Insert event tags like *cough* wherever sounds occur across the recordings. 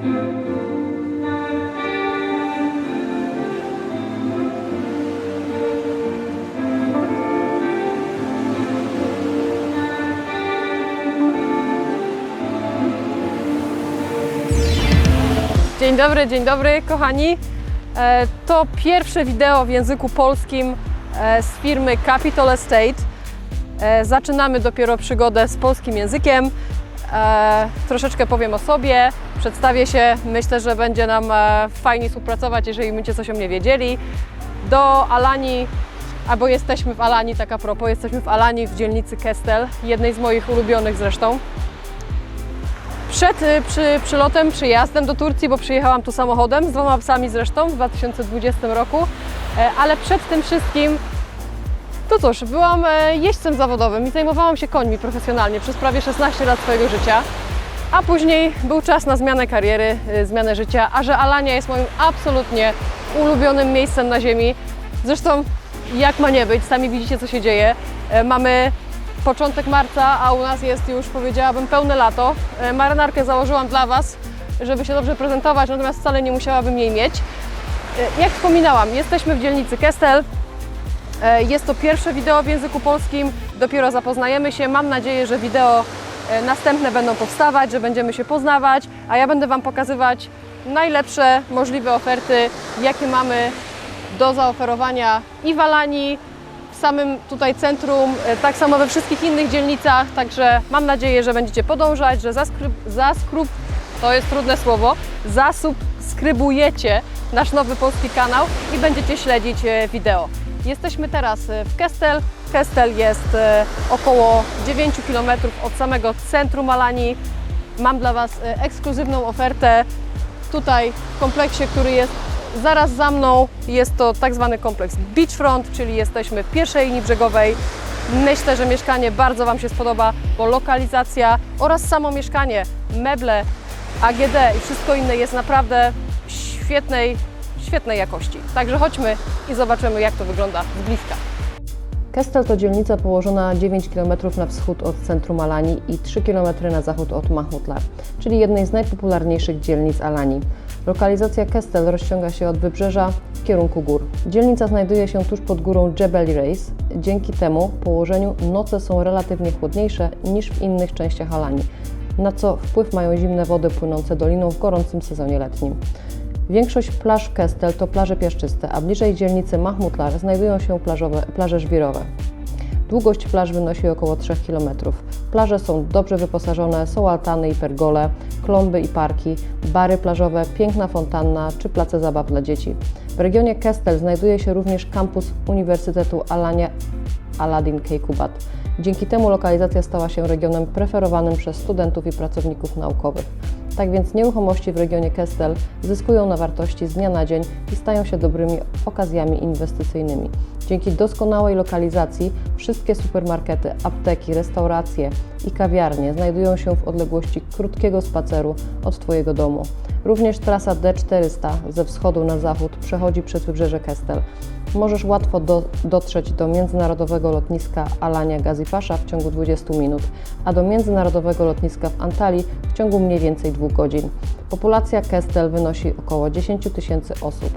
Dzień dobry, dzień dobry kochani. E, To pierwsze wideo w języku polskim e, z firmy Capital Estate. E, Zaczynamy dopiero przygodę z polskim językiem. Troszeczkę powiem o sobie, przedstawię się. Myślę, że będzie nam e, fajnie współpracować, jeżeli będziecie coś o mnie wiedzieli. Do Alani, albo jesteśmy w Alani, tak a propos, jesteśmy w Alani w dzielnicy Kestel, jednej z moich ulubionych zresztą. Przed y, przy, przylotem, przyjazdem do Turcji, bo przyjechałam tu samochodem z dwoma psami zresztą w 2020 roku, e, ale przed tym wszystkim, to cóż, byłam e, jeźdźcem zawodowym i zajmowałam się końmi profesjonalnie przez prawie 16 lat swojego życia. A później był czas na zmianę kariery, y, zmianę życia, a że Alania jest moim absolutnie ulubionym miejscem na ziemi. Zresztą jak ma nie być, sami widzicie co się dzieje. E, Mamy początek marca, a u nas jest już powiedziałabym pełne lato. E, Marynarkę założyłam dla Was, żeby się dobrze prezentować, natomiast wcale nie musiałabym jej mieć. E, Jak wspominałam, jesteśmy w dzielnicy Kestel. Jest to pierwsze wideo w języku polskim, dopiero zapoznajemy się. Mam nadzieję, że wideo następne będą powstawać, że będziemy się poznawać, a ja będę Wam pokazywać najlepsze możliwe oferty, jakie mamy do zaoferowania i w Alanii, w samym tutaj centrum, e, tak samo we wszystkich innych dzielnicach, także mam nadzieję, że będziecie podążać, że zaskryb, zaskrub, to jest trudne słowo, zasubskrybujecie nasz nowy polski kanał i będziecie śledzić e, wideo. Jesteśmy teraz e, w Kestel. Kestel jest e, około 9 km od samego centrum Alanii. Mam dla Was e, ekskluzywną ofertę tutaj w kompleksie, który jest zaraz za mną. Jest to tak zwany kompleks beachfront, czyli jesteśmy w pierwszej linii brzegowej. Myślę, że mieszkanie bardzo Wam się spodoba, bo lokalizacja oraz samo mieszkanie, meble, AGD i wszystko inne jest naprawdę świetnej, świetnej jakości. Także chodźmy i zobaczymy, jak to wygląda z bliska. Kestel to dzielnica położona 9 km na wschód od centrum Alanii i 3 km na zachód od Mahmudlar, czyli jednej z najpopularniejszych dzielnic Alanii. Lokalizacja Kestel rozciąga się od wybrzeża w kierunku gór. Dzielnica znajduje się tuż pod górą Jebel Reis. Dzięki temu położeniu noce są relatywnie chłodniejsze niż w innych częściach Alanii, na co wpływ mają zimne wody płynące doliną w gorącym sezonie letnim. Większość plaż Kestel to plaże piaszczyste, a bliżej dzielnicy Mahmudlar znajdują się plażowe, plaże żwirowe. Długość plaż wynosi około 3 km. Plaże są dobrze wyposażone, są altany i pergole, klomby i parki, bary plażowe, piękna fontanna czy place zabaw dla dzieci. W regionie Kestel znajduje się również kampus Uniwersytetu Alania Aladdin Keykubat. Dzięki temu lokalizacja stała się regionem preferowanym przez studentów i pracowników naukowych. Tak więc nieruchomości w regionie Kestel zyskują na wartości z dnia na dzień i stają się dobrymi okazjami inwestycyjnymi. Dzięki doskonałej lokalizacji wszystkie supermarkety, apteki, restauracje i kawiarnie znajdują się w odległości krótkiego spaceru od Twojego domu. Również trasa D400 ze wschodu na zachód przechodzi przez wybrzeże Kestel. Możesz łatwo do, dotrzeć do międzynarodowego lotniska Alania Gazipasza w ciągu 20 minut, a do międzynarodowego lotniska w Antalii w ciągu mniej więcej 2 godzin. Populacja Kestel wynosi około 10 tysięcy osób.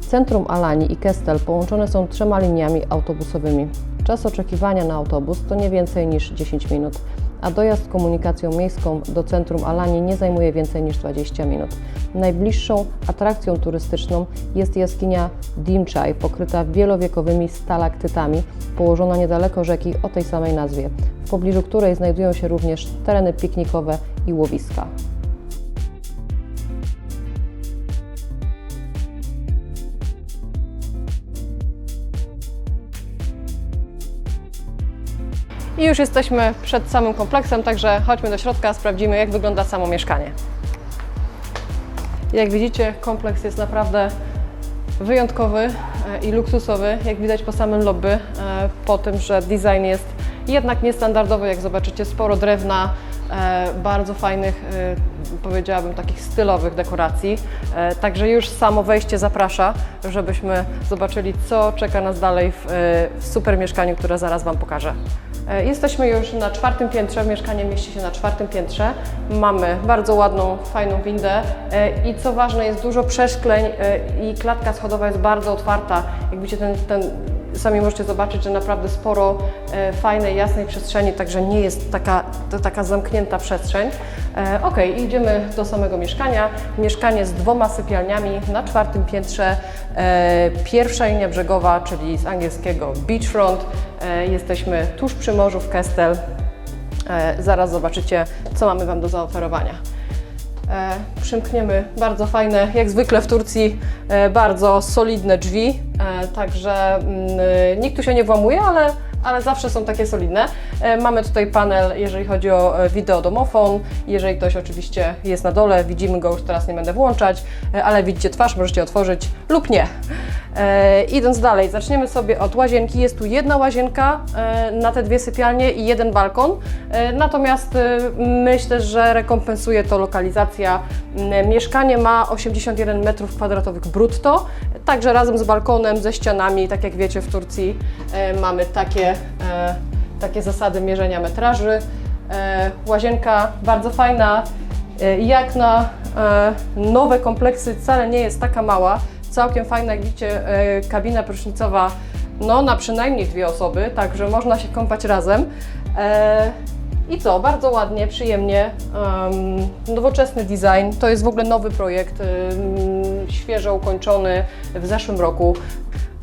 Centrum Alanii i Kestel połączone są trzema liniami autobusowymi. Czas oczekiwania na autobus to nie więcej niż 10 minut, a dojazd komunikacją miejską do centrum Alanii nie zajmuje więcej niż 20 minut. Najbliższą atrakcją turystyczną jest jaskinia Dimczaj, pokryta wielowiekowymi stalaktytami, położona niedaleko rzeki o tej samej nazwie, w pobliżu której znajdują się również tereny piknikowe i łowiska. I już jesteśmy przed samym kompleksem, także chodźmy do środka, sprawdzimy jak wygląda samo mieszkanie. Jak widzicie, kompleks jest naprawdę wyjątkowy e, i luksusowy, jak widać po samym lobby, e, po tym, że design jest jednak niestandardowy, jak zobaczycie, sporo drewna, bardzo fajnych, e, powiedziałabym, takich stylowych dekoracji. E, Także już samo wejście zaprasza, żebyśmy zobaczyli, co czeka nas dalej w, e, super mieszkaniu, które zaraz Wam pokażę. E, Jesteśmy już na czwartym piętrze, mieszkanie mieści się na czwartym piętrze. Mamy bardzo ładną, fajną windę e, i co ważne, jest dużo przeszkleń e, i klatka schodowa jest bardzo otwarta. Jak widzicie, ten, ten, sami możecie zobaczyć, że naprawdę sporo e, fajnej, jasnej przestrzeni, także nie jest taka, to taka zamknięta przestrzeń. E, ok, idziemy do samego mieszkania. Mieszkanie z dwoma sypialniami na czwartym piętrze. E, pierwsza linia brzegowa, czyli z angielskiego beachfront. Jesteśmy tuż przy morzu w Kestel. Zaraz zobaczycie, co mamy Wam do zaoferowania. E, przymkniemy bardzo fajne, jak zwykle w Turcji, e, bardzo solidne drzwi, e, także mm, nikt tu się nie włamuje, ale, ale zawsze są takie solidne. Mamy tutaj panel, jeżeli chodzi o e, wideodomofon, jeżeli ktoś oczywiście jest na dole, widzimy go, już teraz nie będę włączać, ale widzicie twarz, możecie otworzyć lub nie. E, idąc dalej, zaczniemy sobie od łazienki. Jest tu jedna łazienka e, na te dwie sypialnie i jeden balkon. E, natomiast e, myślę, że rekompensuje to lokalizacja. M, Mieszkanie ma 81 m2 brutto, także razem z balkonem, ze ścianami, tak jak wiecie w Turcji e, mamy takie, e, takie zasady mierzenia metraży. E, łazienka bardzo fajna, e, jak na e, nowe kompleksy wcale nie jest taka mała. Całkiem fajna, jak widzicie, e, kabina prysznicowa no, na przynajmniej dwie osoby, także można się kąpać razem. E, I co, bardzo ładnie, przyjemnie, em, nowoczesny design. To jest w ogóle nowy projekt, świeżo ukończony w zeszłym roku.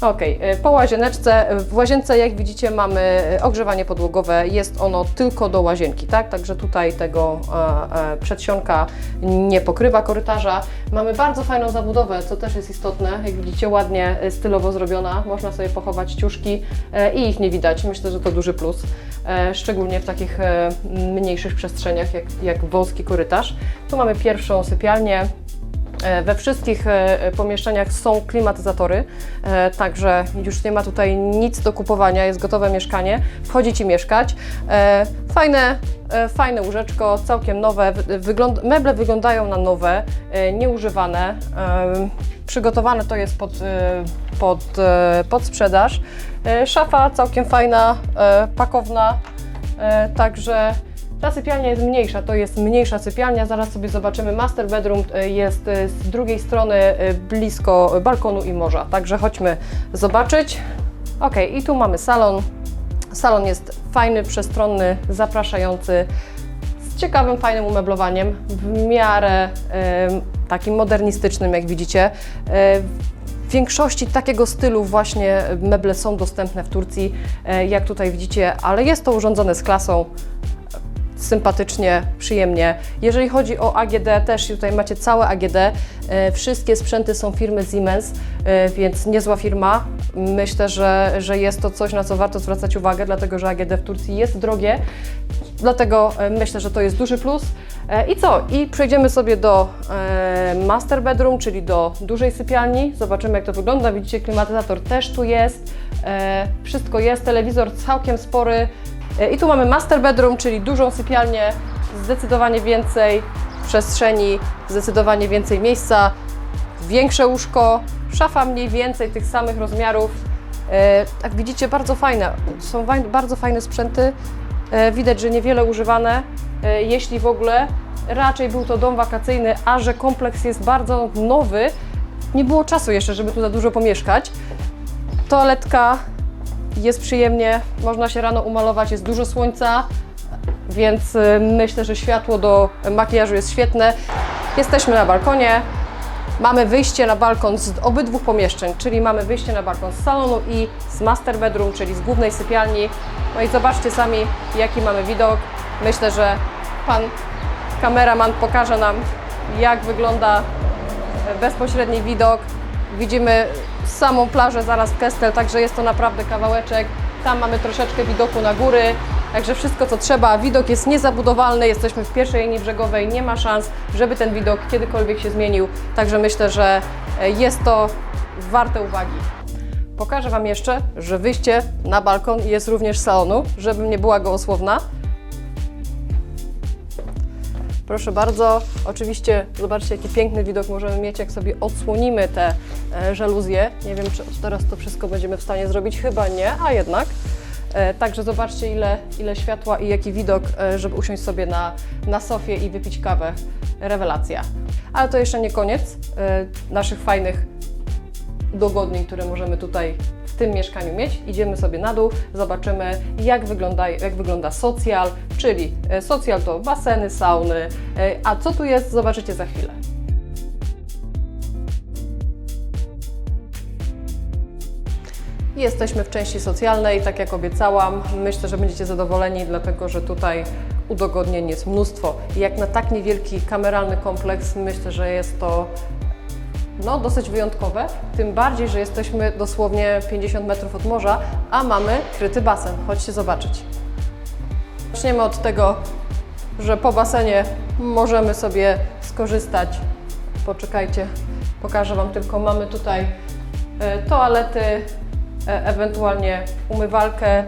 Okej, e, po łazieneczce, w łazience jak widzicie mamy e, ogrzewanie podłogowe, jest ono tylko do łazienki, tak? Także tutaj tego e, e, przedsionka nie pokrywa korytarza. Mamy bardzo fajną zabudowę, co też jest istotne, jak widzicie ładnie e, stylowo zrobiona, można sobie pochować ciuszki e, i ich nie widać, myślę, że to duży plus, e, szczególnie w takich e, mniejszych przestrzeniach jak, jak wąski korytarz. Tu mamy pierwszą sypialnię, We wszystkich e, pomieszczeniach są klimatyzatory, e, także już nie ma tutaj nic do kupowania, jest gotowe mieszkanie, wchodzić i mieszkać. E, Fajne, e, fajne łóżeczko, całkiem nowe, Wy- wygląd meble wyglądają na nowe, e, nieużywane. E, Przygotowane to jest pod, e, pod, e, pod sprzedaż. E, Szafa całkiem fajna, e, pakowna, e, także ta sypialnia jest mniejsza, to jest mniejsza sypialnia, zaraz sobie zobaczymy. Master bedroom e, jest e, z drugiej strony e, blisko balkonu i morza, także chodźmy zobaczyć. Ok, i tu mamy salon. Salon jest fajny, przestronny, zapraszający, z ciekawym, fajnym umeblowaniem, w miarę takim modernistycznym, jak widzicie. W większości takiego stylu właśnie meble są dostępne w Turcji, jak tutaj widzicie, ale jest to urządzone z klasą sympatycznie, przyjemnie. Jeżeli chodzi o AGD, też tutaj macie całe AGD. E, Wszystkie sprzęty są firmy Siemens, e, więc niezła firma. Myślę, że, że jest to coś, na co warto zwracać uwagę, dlatego że AGD w Turcji jest drogie. Dlatego e, myślę, że to jest duży plus. I co? I przejdziemy sobie do master bedroom, czyli do dużej sypialni. Zobaczymy, jak to wygląda. Widzicie, klimatyzator też tu jest. Wszystko jest, telewizor całkiem spory. E, I tu mamy master bedroom, czyli dużą sypialnię, zdecydowanie więcej przestrzeni, zdecydowanie więcej miejsca, większe łóżko, szafa mniej więcej tych samych rozmiarów. E, Jak widzicie, bardzo fajne, są bardzo fajne sprzęty. E, Widać, że niewiele używane, e, jeśli w ogóle. Raczej był to dom wakacyjny, a że kompleks jest bardzo nowy, nie było czasu jeszcze, żeby tu za dużo pomieszkać. Toaletka jest przyjemnie, można się rano umalować, jest dużo słońca, więc y, myślę, że światło do makijażu jest świetne. Jesteśmy na balkonie. Mamy wyjście na balkon z obydwu pomieszczeń, czyli mamy wyjście na balkon z salonu i z master bedroom, czyli z głównej sypialni. No i zobaczcie sami, jaki mamy widok. Myślę, że pan kameraman pokaże nam, jak wygląda bezpośredni widok. Widzimy samą plażę zaraz Kestel, także jest to naprawdę kawałeczek. Tam mamy troszeczkę widoku na góry, także wszystko co trzeba. Widok jest niezabudowalny, jesteśmy w pierwszej linii brzegowej, nie ma szans, żeby ten widok kiedykolwiek się zmienił. Także myślę, że e, jest to warte uwagi. Pokażę Wam jeszcze, że wyjście na balkon jest również z salonu, żebym nie była gołosłowna. Proszę bardzo, oczywiście zobaczcie jaki piękny widok możemy mieć, jak sobie odsłonimy te e, żaluzje. Nie wiem, czy teraz to wszystko będziemy w stanie zrobić, chyba nie, a jednak. E, Także zobaczcie, ile, ile światła i jaki widok, e, żeby usiąść sobie na, na sofie i wypić kawę. Rewelacja. Ale to jeszcze nie koniec naszych fajnych dogodnień, które możemy tutaj w tym mieszkaniu mieć. Idziemy sobie na dół, zobaczymy jak wygląda, jak wygląda socjal, czyli e, socjal to baseny, sauny, e, a co tu jest zobaczycie za chwilę. Jesteśmy w części socjalnej, tak jak obiecałam. Myślę, że będziecie zadowoleni, dlatego że tutaj udogodnień jest mnóstwo. Jak na tak niewielki kameralny kompleks, myślę, że jest to no, dosyć wyjątkowe. Tym bardziej, że jesteśmy dosłownie 50 metrów od morza, a mamy kryty basen. Chodźcie zobaczyć. Zaczniemy od tego, że po basenie możemy sobie skorzystać. Poczekajcie, pokażę Wam tylko. Mamy tutaj e, toalety, e, ewentualnie umywalkę,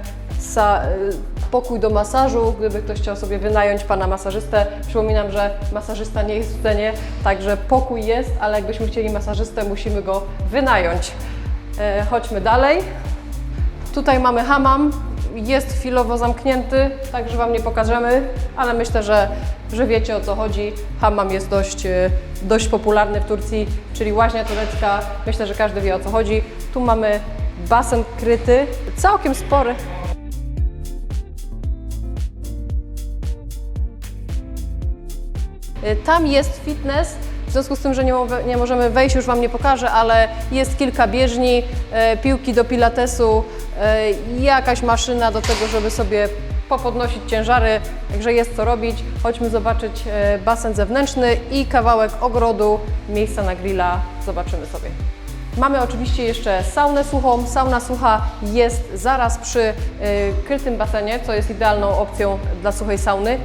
pokój do masażu, gdyby ktoś chciał sobie wynająć pana masażystę. Przypominam, że masażysta nie jest w cenie, także pokój jest, ale jakbyśmy chcieli masażystę, musimy go wynająć. E, Chodźmy dalej. Tutaj mamy hammam, jest chwilowo zamknięty, także Wam nie pokażemy, ale myślę, że, że wiecie o co chodzi. Hammam jest dość, e, dość popularny w Turcji, czyli łaźnia turecka. Myślę, że każdy wie o co chodzi. Tu mamy basen kryty, całkiem spory. Tam jest fitness, w związku z tym, że nie, nie możemy wejść, już Wam nie pokażę, ale jest kilka bieżni, e, piłki do pilatesu, e, jakaś maszyna do tego, żeby sobie popodnosić ciężary, także jest co robić. Chodźmy zobaczyć e, basen zewnętrzny i kawałek ogrodu, miejsca na grilla, zobaczymy sobie. Mamy oczywiście jeszcze saunę suchą. Sauna sucha jest zaraz przy krytym basenie, co jest idealną opcją dla suchej sauny.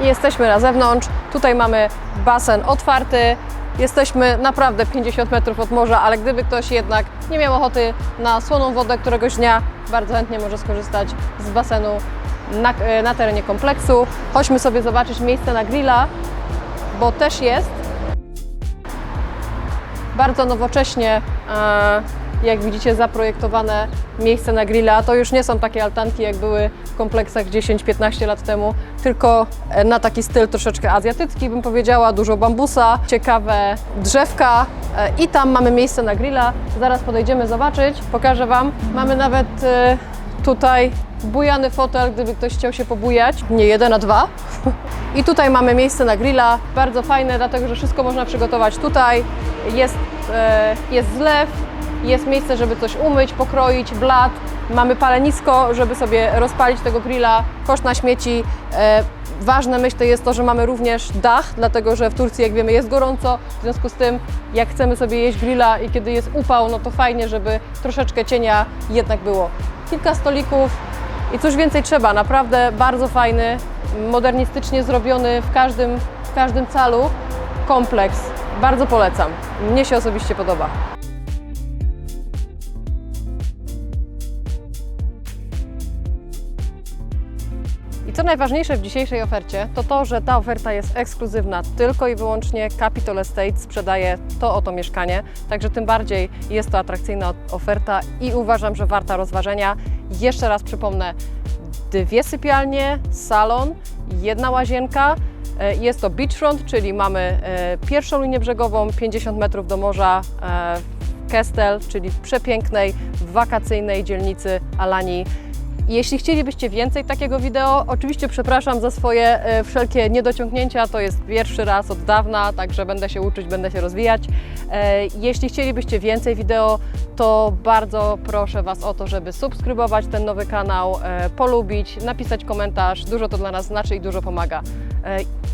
I Jesteśmy na zewnątrz. Tutaj mamy basen otwarty. Jesteśmy naprawdę 50 metrów od morza, ale gdyby ktoś jednak nie miał ochoty na słoną wodę któregoś dnia, bardzo chętnie może skorzystać z basenu na, e, na terenie kompleksu. Chodźmy sobie zobaczyć miejsce na grilla, bo też jest. Bardzo nowocześnie, e, jak widzicie, zaprojektowane miejsce na grilla. To już nie są takie altanki, jak były w kompleksach 10-15 lat temu, tylko e, na taki styl troszeczkę azjatycki, bym powiedziała. Dużo bambusa, ciekawe drzewka e, i tam mamy miejsce na grilla. Zaraz podejdziemy zobaczyć, pokażę Wam. Mamy nawet e, tutaj bujany fotel, gdyby ktoś chciał się pobujać. Nie jeden, a dwa. *laughs* I tutaj mamy miejsce na grilla, bardzo fajne, dlatego że wszystko można przygotować tutaj. Jest, jest zlew, jest miejsce, żeby coś umyć, pokroić, blat. Mamy palenisko, żeby sobie rozpalić tego grilla, kosz na śmieci. E, ważne myślę jest to, że mamy również dach, dlatego że w Turcji, jak wiemy, jest gorąco. W związku z tym, jak chcemy sobie jeść grilla i kiedy jest upał, no to fajnie, żeby troszeczkę cienia jednak było. Kilka stolików, i cóż więcej trzeba, naprawdę bardzo fajny, modernistycznie zrobiony w każdym, w każdym calu kompleks. Bardzo polecam. Mnie się osobiście podoba. Co najważniejsze w dzisiejszej ofercie, to to, że ta oferta jest ekskluzywna tylko i wyłącznie Capital Estate sprzedaje to oto mieszkanie, także tym bardziej jest to atrakcyjna oferta i uważam, że warta rozważenia. Jeszcze raz przypomnę, dwie sypialnie, salon, jedna łazienka. E, Jest to beachfront, czyli mamy e, pierwszą linię brzegową, 50 metrów do morza, e, w Kestel, czyli w przepięknej, wakacyjnej dzielnicy Alanii. Jeśli chcielibyście więcej takiego wideo, oczywiście przepraszam za swoje e, wszelkie niedociągnięcia. To jest pierwszy raz od dawna, także będę się uczyć, będę się rozwijać. E, Jeśli chcielibyście więcej wideo, to bardzo proszę Was o to, żeby subskrybować ten nowy kanał, e, polubić, napisać komentarz. Dużo to dla nas znaczy i dużo pomaga.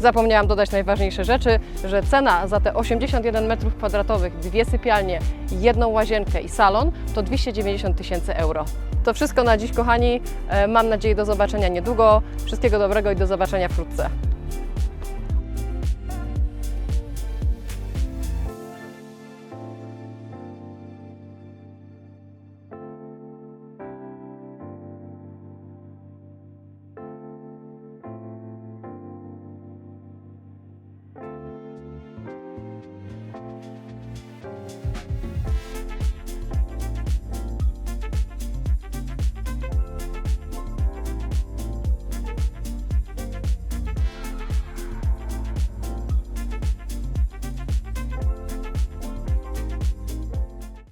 Zapomniałam dodać najważniejsze rzeczy, że cena za te 81 m2, dwie sypialnie, jedną łazienkę i salon to 290 tysięcy euro. To wszystko na dziś, kochani. E, Mam nadzieję do zobaczenia niedługo. Wszystkiego dobrego i do zobaczenia wkrótce.